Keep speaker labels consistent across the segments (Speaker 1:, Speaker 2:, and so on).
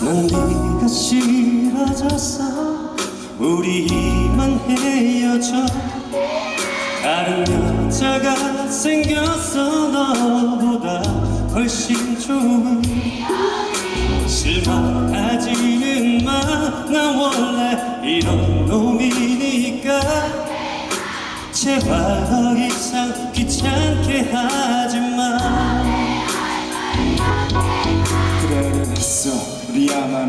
Speaker 1: 난 네가 싫어졌어 우리 이만 헤어져. 다른 여자가 생겼어 너보다 훨씬 좋은 실망하지는 마나 원래 이런 놈이니까. 제발 더 이상 귀찮게 하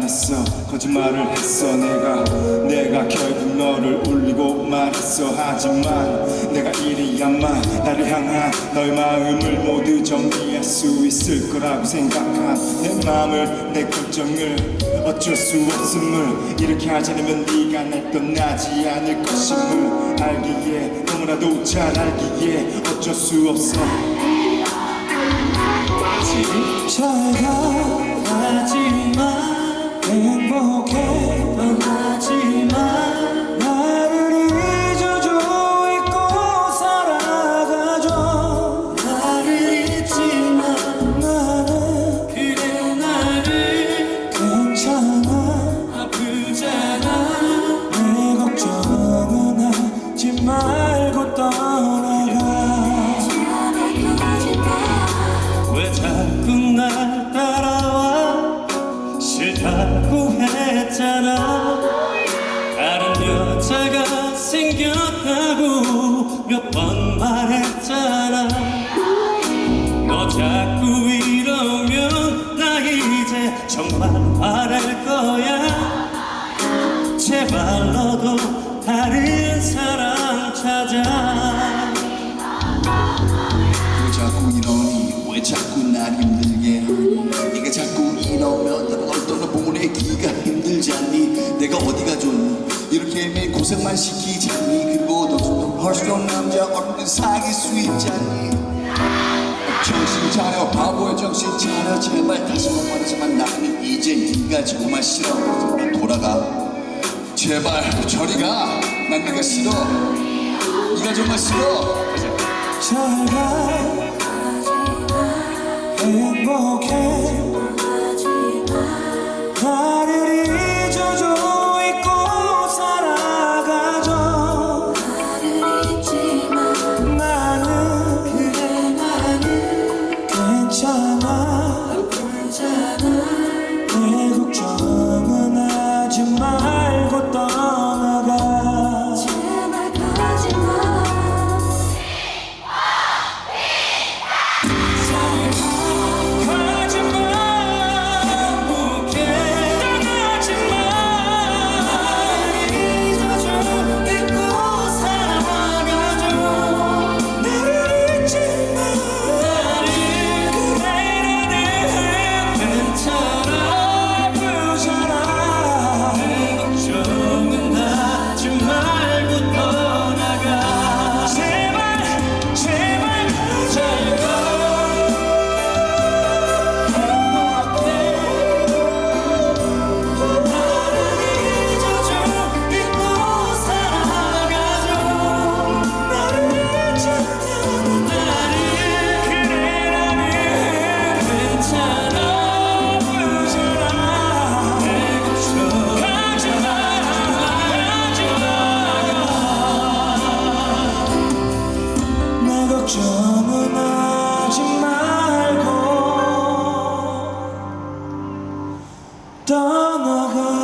Speaker 2: 했어. 거짓말을 했어 내가. 내가 결국 너를 울리고 말했어. 하지만 내가 이리야만 나를 향한 너의 마음을 모두 정리할 수 있을 거라고 생각한 내 마음을 내 걱정을 어쩔 수 없음을 이렇게 하지 않으면 네가 날 떠나지 않을 것임을 알기에 너무나도 잘 알기에 어쩔 수 없어.
Speaker 1: 잘가 했잖아? 다른 여자가 생겼다고 몇 번 말했잖아. 너 자꾸 이러면 나 이제 정말 화낼 거야. 제발 너도 다른 사람 찾아.
Speaker 3: 왜 자꾸 이러니? 왜 자꾸 날 힘들게 하니? 네가 자꾸 이러면 고생만 시키잖니 그리고 너도 남자 얼른 사귈 수 있잖니. 정신 차려 바보야 정신 차려. 제발 다시 한번 말하지만 나는 이제 네가 정말 싫어. 너 돌아가. 제발 저리 가난 네가 싫어. 네가 정말 싫어.
Speaker 2: 잘가 행복해 말고 떠나가